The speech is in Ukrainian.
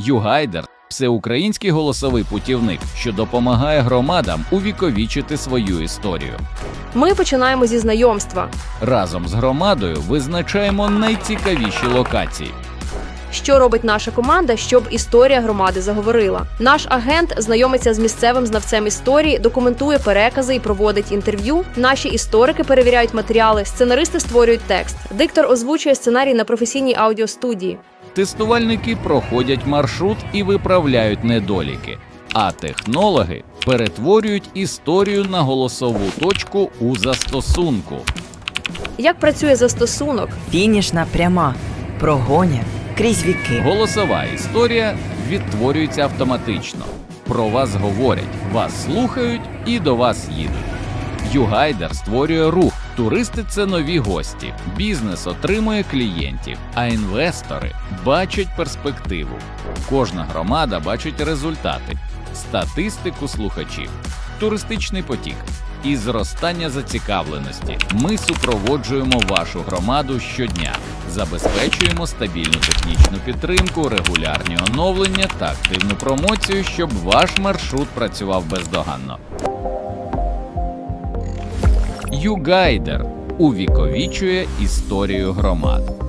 Югайдер всеукраїнський голосовий путівник, що допомагає громадам увіковічити свою історію. Ми починаємо зі знайомства. Разом з громадою визначаємо найцікавіші локації. Що робить наша команда, щоб історія громади заговорила? Наш агент знайомиться з місцевим знавцем історії, документує перекази і проводить інтерв'ю. Наші історики перевіряють матеріали, сценаристи створюють текст. Диктор озвучує сценарій на професійній аудіостудії. Тестувальники проходять маршрут і виправляють недоліки, а технологи перетворюють історію на голосову точку у застосунку. Як працює застосунок? Фінішна пряма. Прогоня крізь віки. Голосова історія відтворюється автоматично. Про вас говорять, вас слухають і до вас їдуть. Югайдер створює рух. Туристи це нові гості. Бізнес отримує клієнтів, а інвестори бачать перспективу. Кожна громада бачить результати, статистику слухачів, туристичний потік і зростання зацікавленості. Ми супроводжуємо вашу громаду щодня, забезпечуємо стабільну технічну підтримку, регулярні оновлення та активну промоцію, щоб ваш маршрут працював бездоганно. Югайдер увіковічує історію громад.